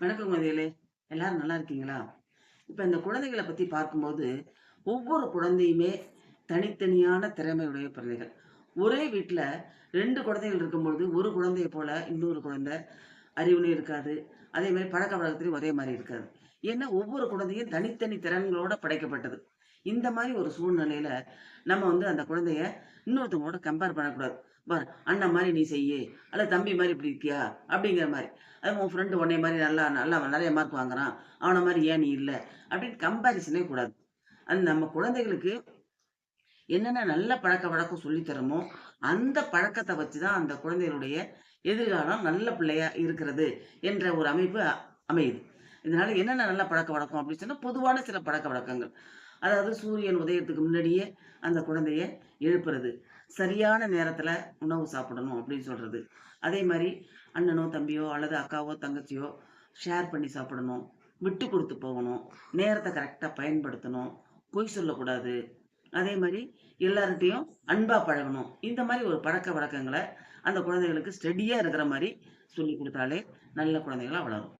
வணக்கம் குழந்தைகளே எல்லாரும் நல்லா இருக்கீங்களா? இப்போ இந்த குழந்தைகளை பற்றி பார்க்கும்போது ஒவ்வொரு குழந்தையுமே தனித்தனியான திறமையுடைய குழந்தைகள் ஒரே வீட்டில் ரெண்டு குழந்தைகள் இருக்கும்பொழுது ஒரு குழந்தைய போல இன்னொரு குழந்தை அறிவுனே இருக்காது. அதே மாதிரி பழக்க வழக்கத்துலையும் ஒரே மாதிரி இருக்காது ஏன்னா ஒவ்வொரு குழந்தையும் தனித்தனி திறன்களோட படைக்கப்பட்டது. இந்த மாதிரி ஒரு சூழ்நிலையில நம்ம வந்து அந்த குழந்தைய இன்னொருத்தவங்களோட கம்பேர் பண்ணக்கூடாது. பார் அண்ணன் மாதிரி நீ செய்ய அல்ல தம்பி மாதிரி இப்படி இருக்கியா? அப்படிங்கிற மாதிரி. அது உன் ஃப்ரெண்டு உன்னை மாதிரி நல்லா நல்லா நிறைய மார்க் வாங்குறான். அவனை மாதிரி ஏன் நீ இல்லை? அப்படின்னு கம்பேரிசனே கூடாது. அது நம்ம குழந்தைகளுக்கு என்னென்ன நல்ல பழக்க வழக்கம் சொல்லித்தரமோ அந்த பழக்கத்தை வச்சு தான் அந்த குழந்தைகளுடைய எதிர்காலம் நல்ல பிள்ளையா இருக்கிறது என்ற ஒரு அமைப்பு அமையுது. இதனால என்னென்ன நல்ல பழக்க வழக்கம் அப்படின்னு சொன்னா பொதுவான சில பழக்க வழக்கங்கள். அதாவது சூரியன் உதயத்துக்கு முன்னாடியே அந்த குழந்தைய எழுப்புறது. சரியான நேரத்துல உணவு சாப்பிடணும் அப்படின்னு சொல்றது. அதே மாதிரி அண்ணனோ தம்பியோ அல்லது அக்காவோ தங்கச்சியோ ஷேர் பண்ணி சாப்பிடணும். விட்டு கொடுத்து போகணும். நேரத்தை கரெக்டாக பயன்படுத்தணும். பொய் சொல்லக்கூடாது. அதே மாதிரி எல்லார்கிட்டையும் அன்பாக பழகணும். இந்த மாதிரி ஒரு பழக்க வழக்கங்களை அந்த குழந்தைகளுக்கு ஸ்டெடியாக இருக்கிற மாதிரி சொல்லி கொடுத்தாலே நல்ல குழந்தைகளாக வளரும்.